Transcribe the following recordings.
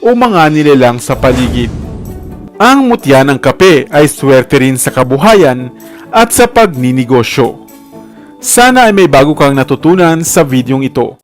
o mga nilalang sa paligid. Ang mutya ng kape ay swerte rin sa kabuhayan at sa pagninegosyo. Sana ay may bago kang natutunan sa videong ito.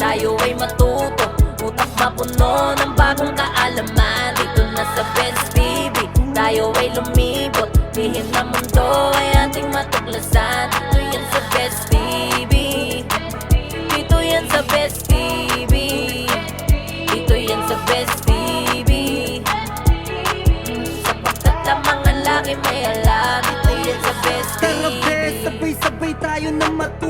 Tayo ay matuto. Utak mapuno ng bagong kaalaman. Dito na sa Best Baby Tayo ay lumibot. Lihim na mundo ay ating matuklasan. Dito yan sa Best Baby Dito yan sa Best Baby Dito yan sa Best Baby Sapagkat ang mga laki may alam. Dito yan sa Best Tara Baby bes, sabay-sabay tayo na matuto